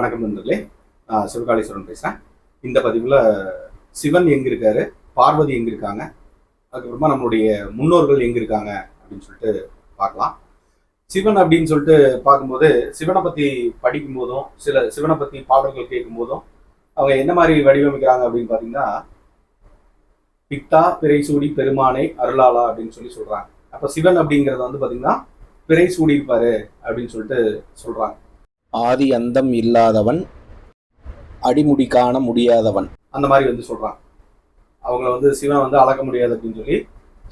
வணக்கம் நண்பர்களே. சிவகாளீஸ்வரன் பேசுகிறேன் இந்த பதிவில் சிவன் எங்கே இருக்காரு பார்வதி எங்கே இருக்காங்க அதுக்கப்புறமா நம்மளுடைய முன்னோர்கள் எங்கே இருக்காங்க அப்படின்னு சொல்லிட்டு பார்க்கலாம். சிவன் அப்படின்னு சொல்லிட்டு பார்க்கும்போது சிவனை பற்றி படிக்கும் போதும் சில சிவனை பற்றி பாடல்கள் கேட்கும் போதும் அவங்க என்ன மாதிரி வடிவமைக்கிறாங்க அப்படின்னு பார்த்தீங்கன்னா பித்தா பிறை சூடி பெருமானை அருளாளா அப்படின்னு சொல்லி சொல்கிறாங்க அப்போ சிவன் அப்படிங்கிறத வந்து பார்த்தீங்கன்னா பிறை சூடி இருப்பாரு அப்படின்னு சொல்லிட்டு சொல்கிறாங்க ஆதி அந்தம் இல்லாதவன் அடிமுடி காண முடியாதவன். அந்த மாதிரி வந்து சொல்றாங்க அவங்கள வந்து சிவனை வந்து அளக்க முடியாது அப்படின்னு சொல்லி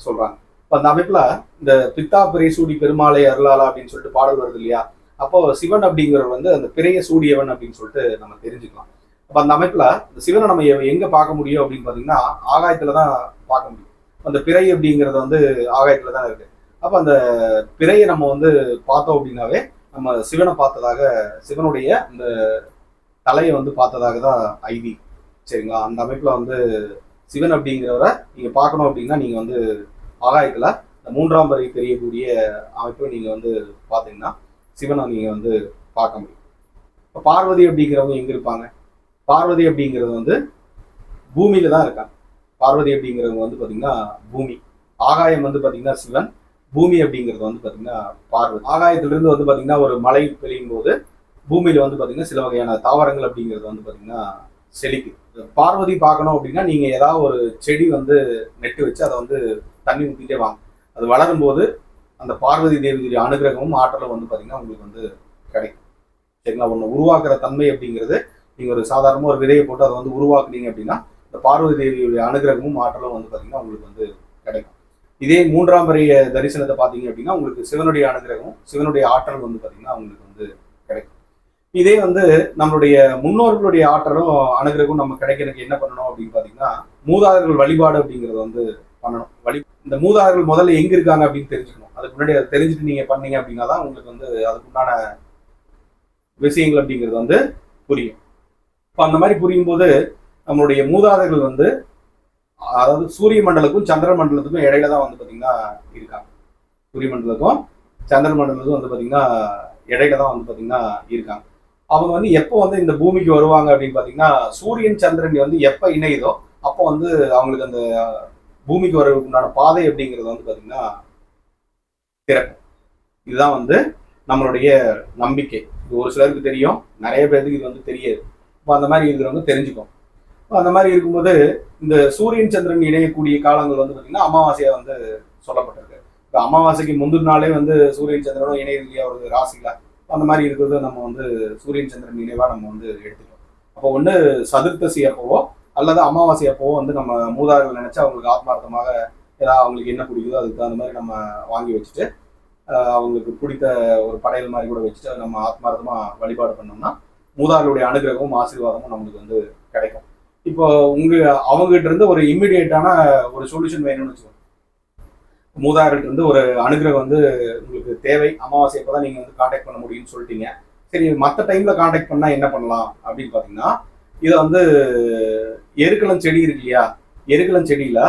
சொல்றாங்க. இப்போ அந்த அமைப்புல இந்த பித்தா பிறை சூடி பெருமாளை அருளாளா அப்படின்னு சொல்லிட்டு பாடல் வருது இல்லையா? அப்போ சிவன் அப்படிங்கிறவர் வந்து அந்த பிறைய சூடியவன் அப்படின்னு சொல்லிட்டு நம்ம தெரிஞ்சுக்கலாம். அப்போ அந்த அமைப்புல இந்த சிவனை நம்ம எங்கே எங்க பார்க்க முடியும் அப்படின்னு பார்த்தீங்கன்னா ஆகாயத்தில் தான் பார்க்க முடியும். அந்த பிறை அப்படிங்கிறது வந்து ஆகாயத்தில் தான் இருக்குது அப்போ அந்த பிறையை நம்ம வந்து பார்த்தோம் அப்படின்னாவே நம்ம சிவனை பார்த்ததாக சிவனுடைய அந்த தலையை வந்து பார்த்ததாக தான் ஐதி சரிங்களா? அந்த அமைப்பில் வந்து சிவன் அப்படிங்கிறவரை நீங்கள் பார்க்கணும் அப்படின்னா நீங்கள் வந்து ஆகாயத்தில் இந்த மூன்றாம் வரை தெரியக்கூடிய அமைப்பை நீங்கள் வந்து பார்த்தீங்கன்னா சிவனை நீங்கள் வந்து பார்க்க முடியும். இப்போ பார்வதி அப்படிங்கிறவங்க எங்கே இருப்பாங்க? பார்வதி அப்படிங்கிறது வந்து பூமியில தான் இருக்காங்க. பார்வதி அப்படிங்கிறவங்க வந்து பார்த்திங்கன்னா பூமி. ஆகாயம் வந்து பார்த்திங்கன்னா சிவன் பூமி அப்படிங்கிறது வந்து பார்த்தீங்கன்னா பார்வை. ஆகாயத்திலிருந்து வந்து பார்த்தீங்கன்னா ஒரு மழை பெய்யும் போது பூமியில வந்து பார்த்தீங்கன்னா சில வகையான தாவரங்கள் அப்படிங்கிறது வந்து பார்த்தீங்கன்னா செழிக்கு பார்வதி பார்க்கணும் அப்படின்னா நீங்க ஏதாவது ஒரு செடி வந்து நெட்டு வச்சு அதை வந்து தண்ணி ஊற்றிட்டே வாங்க. அது வளரும் போது அந்த பார்வதி தேவியுடைய அனுகிரகமும் ஆற்றலும் வந்து பார்த்தீங்கன்னா உங்களுக்கு வந்து கிடைக்கும். சரிங்களா? ஒன்று உருவாக்குற தன்மை அப்படிங்கிறது நீங்க ஒரு சாதாரணமாக ஒரு விதையை போட்டு அதை வந்து உருவாக்குனீங்க அப்படின்னா இந்த பார்வதி தேவியுடைய அனுகிரகமும் ஆற்றலும் வந்து பார்த்தீங்கன்னா உங்களுக்கு வந்து கிடைக்கும். இதே மூன்றாம் பெரிய தரிசனத்தை பார்த்தீங்க அப்படின்னா உங்களுக்கு சிவனுடைய அனுகிரகம் சிவனுடைய ஆற்றல் வந்து பார்த்தீங்கன்னா உங்களுக்கு வந்து கிடைக்கும். இதே வந்து நம்மளுடைய முன்னோர்களுடைய ஆற்றலும் அனுகிரகம் நம்ம கிடைக்கிறதுக்கு என்ன பண்ணணும் அப்படின்னு பார்த்தீங்கன்னா மூதாதர்கள் வழிபாடு அப்படிங்கறது வந்து பண்ணணும். வழி இந்த மூதாதர்கள் முதல்ல எங்க இருக்காங்க அப்படின்னு தெரிஞ்சுக்கணும். அதுக்கு முன்னாடி அதை தெரிஞ்சுட்டு நீங்க பண்ணீங்க அப்படின்னா தான் உங்களுக்கு வந்து அதுக்குண்டான விஷயங்கள் அப்படிங்கிறது வந்து புரியும். இப்போ அந்த மாதிரி புரியும் போது நம்மளுடைய மூதாதர்கள் வந்து அதாவது சூரிய மண்டலத்துக்கும் சந்திர மண்டலத்துக்கும் இடையில தான் வந்து பார்த்தீங்கன்னா இருக்காங்க சூரிய மண்டலத்துக்கும் சந்திர மண்டலத்துக்கும் வந்து பார்த்தீங்கன்னா இடையில தான் வந்து பார்த்தீங்கன்னா இருக்காங்க அவங்க வந்து எப்போ வந்து இந்த பூமிக்கு வருவாங்க அப்படின்னு பார்த்தீங்கன்னா சூரியன் சந்திரன் வந்து எப்போ இணையுதோ அப்போ வந்து அவங்களுக்கு அந்த பூமிக்கு வரதுக்கு பாதை அப்படிங்கிறது வந்து பார்த்தீங்கன்னா திறக்கும். இதுதான் வந்து நம்மளுடைய நம்பிக்கை. இது ஒரு சிலருக்கு தெரியும் நிறைய பேருக்கு இது வந்து தெரியாது. இப்போ அந்த மாதிரி இருக்கிறவங்க தெரிஞ்சுக்கும். அந்த மாதிரி இருக்கும்போது இந்த சூரியன் சந்திரன் இணையக்கூடிய காலங்கள் வந்து பார்த்தீங்கன்னா அமாவாசையா வந்து சொல்லப்பட்டிருக்கு. இப்போ அமாவாசைக்கு முந்தின நாளே வந்து சூரியன் சந்திரனும் இணையுது இல்லையா ஒரு ராசியில? அந்த மாதிரி இருக்கிறது நம்ம வந்து சூரியன் சந்திரன் நினைவா நம்ம வந்து எடுத்துக்கணும். அப்போ ஒன்று சதுர்த்தசி அப்போவோ அல்லது அமாவாசை அப்போவோ வந்து நம்ம மூதாதைகள் நினைச்சு அவங்களுக்கு ஆத்மார்த்தமாக ஏதாவது அவங்களுக்கு என்ன பிடிக்குதோ அதுக்கு தகுந்த மாதிரி நம்ம வாங்கி வச்சுட்டு அவங்களுக்கு பிடித்த ஒரு படையல் மாதிரி கூட வச்சுட்டு அதை நம்ம ஆத்மார்த்தமா வழிபாடு பண்ணோம்னா மூதாதைகளுடைய அனுகிரகமும் ஆசீர்வாதமும் நம்மளுக்கு வந்து கிடைக்கும். இப்போ உங்க அவங்ககிட்ட இருந்து ஒரு இம்மிடியேட்டான ஒரு சொல்யூஷன் வேணும்னு வச்சுக்கோங்க. மூதாதையர்கிட்ட இருந்து ஒரு அனுகிரகம் வந்து உங்களுக்கு தேவை. அமாவாசை அப்பதான் நீங்க வந்து காண்டாக்ட் பண்ண முடியும்னு சொல்லிட்டீங்க. சரி மற்ற டைம்ல காண்டாக்ட் பண்ணா என்ன பண்ணலாம் அப்படின்னு பாத்தீங்கன்னா இதை வந்து எருக்கலம் செடி இருக்கு இல்லையா? எருக்கலம் செடியில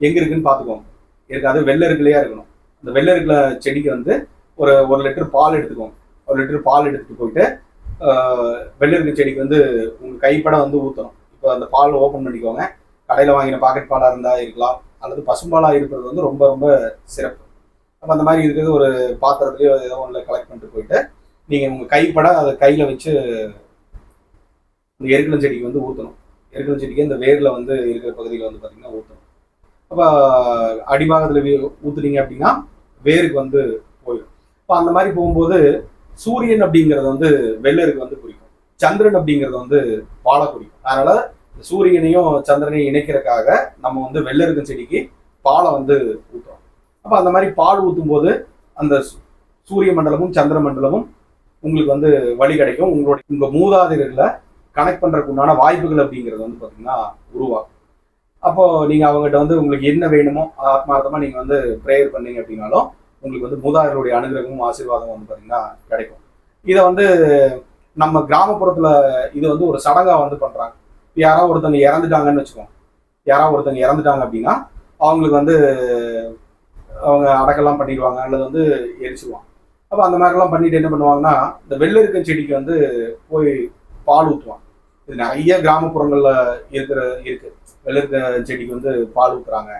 எங்க இருக்குன்னு பாத்துக்கோங்க. இருக்கு அது வெள்ளை இருக்கலையா இருக்கணும். அந்த வெள்ளை இருக்கல செடிக்கு வந்து ஒரு ஒரு லிட்டர் பால் எடுத்துக்கோங்க. ஒரு லிட்டர் பால் எடுத்துட்டு போயிட்டு வெள்ளை இருக்க செடிக்கு வந்து உங்க கைப்பட வந்து ஊற்றணும் இப்போ அந்த பால் ஓப்பன் பண்ணிக்கோங்க. கடையில் வாங்கின பாக்கெட் பாலாக இருந்தால் இருக்கலாம். அல்லது பசும்பாலாக இருக்கிறது வந்து ரொம்ப ரொம்ப சிறப்பு. அப்போ அந்த மாதிரி இருக்கிறது ஒரு பாத்திரத்துலையோ ஏதோ ஒன்றில் கலெக்ட் பண்ணிட்டு போயிட்டு நீங்கள் உங்கள் கைப்பட அதை கையில் வச்சு இந்த எருக்கலம் செடிக்கு வந்து ஊற்றணும் எருக்கலம் செடிக்கு இந்த வேரில் வந்து இருக்கிற பகுதியில் வந்து பார்த்திங்கன்னா ஊற்றணும் அப்போ அடிபாகத்தில் ஊற்றுனீங்க அப்படின்னா வேருக்கு வந்து போயிடும். இப்போ அந்த மாதிரி போகும்போது சூரியன் அப்படிங்கிறது வந்து வெள்ளருக்கு வந்து குறிக்கும். சந்திரன் அப்படிங்கிறது வந்து பாலை குறிக்கும் அதனால சூரியனையும் சந்திரனையும் இணைக்கிறதுக்காக நம்ம வந்து வெள்ளருக்கும் செடிக்கு பாலை வந்து ஊற்றுறோம் அப்போ அந்த மாதிரி பால் ஊற்றும் போது அந்த சூரிய மண்டலமும் சந்திர மண்டலமும் உங்களுக்கு வந்து வழி கிடைக்கும். உங்களுடைய உங்க மூதாதையர்களை கனெக்ட் பண்றதுக்கு உண்டான வாய்ப்புகள் அப்படிங்கிறது வந்து பார்த்தீங்கன்னா உருவாகும். அப்போ நீங்க அவங்ககிட்ட வந்து உங்களுக்கு என்ன வேணுமோ ஆத்மார்த்தமா நீங்க வந்து ப்ரேயர் பண்ணீங்க அப்படின்னாலும் உங்களுக்கு வந்து மூதாதையருடைய அனுகிரகமும் ஆசீர்வாதமும் வந்து பார்த்தீங்கன்னா கிடைக்கும். இதை வந்து நம்ம கிராமப்புறத்துல இது வந்து ஒரு சடங்கா வந்து பண்றாங்க. யாராவது ஒருத்தவங்க இறந்துட்டாங்கன்னு வச்சுக்கோங்க. யாராவது ஒருத்தவங்க இறந்துட்டாங்க அப்படின்னா அவங்களுக்கு வந்து அவங்க அடக்கெல்லாம் பண்ணிடுவாங்க அல்லது வந்து எரிச்சிருவாங்க. அப்போ அந்த மாதிரிலாம் பண்ணிட்டு என்ன பண்ணுவாங்கன்னா இந்த வெள்ளரிக்கன் செடிக்கு வந்து போய் பால் ஊற்றுவான் இது நிறைய கிராமப்புறங்களில் இருக்கிற இருக்கு. வெள்ளரிக்க செடிக்கு வந்து பால் ஊற்றுறாங்க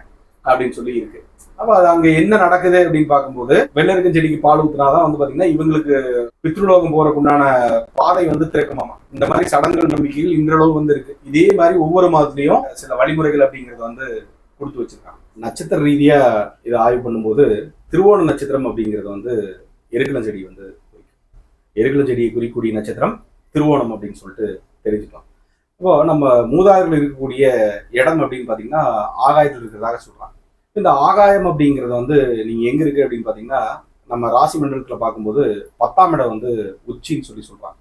அப்படின்னு சொல்லி இருக்கு. அப்ப அது அங்க என்ன நடக்குது அப்படின்னு பார்க்கும்போது வெள்ளரிக்கும் செடிக்கு பால் ஊத்துனாதான் வந்து பாத்தீங்கன்னா இவங்களுக்கு பித்ருலோகம் போறக்குண்டான பாதை வந்து திறக்குமாமா. இந்த மாதிரி சடங்குகள் நம்பிக்கைகள் இன்றளவு வந்து இருக்கு. இதே மாதிரி ஒவ்வொரு மாதத்துலயும் சில வழிமுறைகள் அப்படிங்கறது வந்து கொடுத்து வச்சிருக்காங்க. நட்சத்திர ரீதியா இதை ஆய்வு பண்ணும்போது திருவோண நட்சத்திரம் அப்படிங்கிறது வந்து எருக்கலம் செடி வந்து குறிக்கும் குறிக்கூடிய செடியை நட்சத்திரம் திருவோணம் அப்படின்னு சொல்லிட்டு தெரிஞ்சுக்கலாம். இப்போ நம்ம மூதாதையர்கள் இருக்கக்கூடிய இடம் அப்படின்னு பார்த்தீங்கன்னா ஆகாயத்தில் இருக்கிறதாக சொல்கிறாங்க இந்த ஆகாயம் அப்படிங்கிறது வந்து நீங்கள் எங்கே இருக்கு அப்படின்னு பார்த்தீங்கன்னா நம்ம ராசி மண்டலத்தில் பார்க்கும்போது பத்தாம் இடம் வந்து உச்சின்னு சொல்லி சொல்கிறாங்க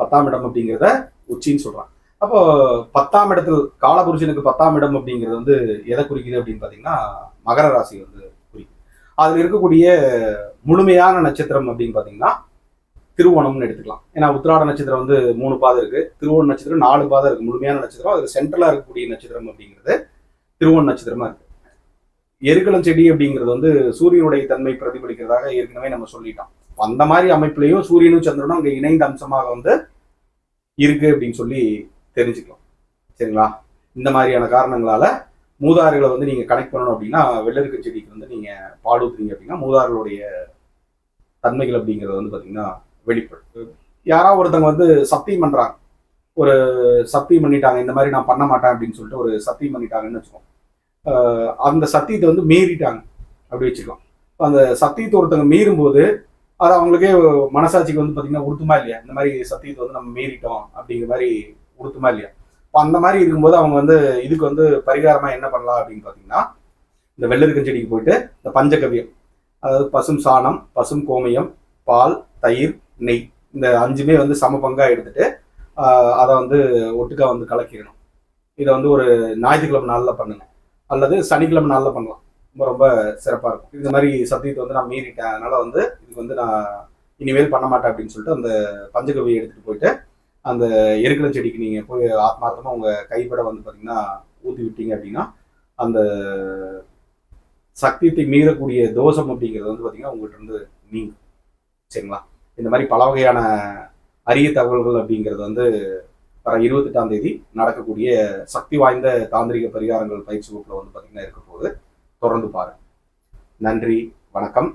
பத்தாம் இடம் அப்படிங்கிறத உச்சின்னு சொல்கிறாங்க அப்போ பத்தாம் இடத்தில் காலபுருஷனுக்கு பத்தாம் இடம் அப்படிங்கிறது வந்து எதை குறிக்குது அப்படின்னு பார்த்தீங்கன்னா மகர ராசி வந்து குறிக்குது. அதில் இருக்கக்கூடிய முழுமையான நட்சத்திரம் அப்படின்னு பார்த்தீங்கன்னா திருவோணம்னு எடுத்துக்கலாம். ஏன்னா உத்திராட நட்சத்திரம் வந்து மூணு பாதம் இருக்கு. திருவோண நட்சத்திரம் நாலு பாதம் இருக்கு. முழுமையான நட்சத்திரம். அதுல சென்ட்ரலா இருக்கக்கூடிய நட்சத்திரம் அப்படிங்கிறது திருவோண நட்சத்திரமா இருக்கு. எருக்களம் செடி அப்படிங்கிறது வந்து சூரியனுடைய தன்மை பிரதிபலிக்கிறதாக ஏற்கனவே நம்ம சொல்லிட்டோம். அந்த மாதிரி அமைப்புலையும் சூரியனும் சந்திரனும் அங்கே இணைந்த அம்சமாக வந்து இருக்கு அப்படின்னு சொல்லி தெரிஞ்சுக்கலாம். சரிங்களா? இந்த மாதிரியான காரணங்களால மூதாறுகளை வந்து நீங்க கனெக்ட் பண்ணணும் அப்படின்னா வெள்ளருக்கு செடிக்கு வந்து நீங்க பால் அப்படின்னா மூதாறுகளுடைய தன்மைகள் அப்படிங்கிறது வந்து பாத்தீங்கன்னா வெளிப்படும். யாராவது ஒருத்தவங்க வந்து சத்தியம் பண்றாங்க. ஒரு சத்தியம் பண்ணிட்டாங்க இந்த மாதிரி நான் பண்ண மாட்டேன் அப்படின்னு சொல்லிட்டு ஒரு சத்தியம் பண்ணிட்டாங்கன்னு வச்சுக்கோம் அந்த சத்தியத்தை வந்து மீறிட்டாங்க அப்படி வச்சுக்கலாம். அந்த சத்தியத்தை ஒருத்தவங்க மீறும்போது அது அவங்களுக்கே மனசாட்சிக்கு வந்து பார்த்தீங்கன்னா உடுத்துமா இல்லையா? இந்த மாதிரி சத்தியத்தை வந்து நம்ம மீறிட்டோம் அப்படிங்கிற மாதிரி உடுத்துமா இல்லையா? இப்போ அந்த மாதிரி இருக்கும்போது அவங்க வந்து இதுக்கு வந்து பரிகாரமாக என்ன பண்ணலாம் அப்படின்னு பார்த்தீங்கன்னா இந்த வெள்ளருக்கன் செடிக்கு போயிட்டு இந்த பஞ்சகவியம் அதாவது பசும் சாணம் பசும் கோமியம் பால் தயிர் நெய் இந்த அஞ்சுமே வந்து சம பங்காக எடுத்துட்டு அதை வந்து ஒட்டுக்கா வந்து கலக்கிடணும். இதை வந்து ஒரு ஞாயிற்றுக்கிழமை நாளில் பண்ணுங்க. அல்லது சனிக்கிழமை நாளில் பண்ணலாம். ரொம்ப ரொம்ப சிறப்பாக இருக்கும். இந்த மாதிரி சத்தியத்தை வந்து நான் மீறிட்டேன். அதனால் வந்து இதுக்கு வந்து நான் இனிமேல் பண்ண மாட்டேன் அப்படின்னு சொல்லிட்டு அந்த பஞ்சகவியை எடுத்துகிட்டு போயிட்டு அந்த எருக்கிற செடிக்கு நீங்கள் போய் ஆத்மார்த்தமாக உங்கள் கைப்பட வந்து பார்த்தீங்கன்னா ஊற்றி விட்டீங்க அப்படின்னா அந்த சக்தியத்தை மீறக்கூடிய தோஷம் அப்படிங்கிறது வந்து பார்த்தீங்கன்னா உங்கள்கிட்ட இருந்து நீங்கும். சரிங்களா? இந்த மாதிரி பல வகையான அரிய தகவல்கள் அப்படிங்கிறது வந்து வர இருபத்தெட்டாம் தேதி நடக்கக்கூடிய சக்தி வாய்ந்த தாந்திரிக பரிகாரங்கள் பயிற்சி வகுப்புல வந்து பார்த்தீங்கன்னா இருக்க போது தொடர்ந்து பாருங்க. நன்றி வணக்கம்.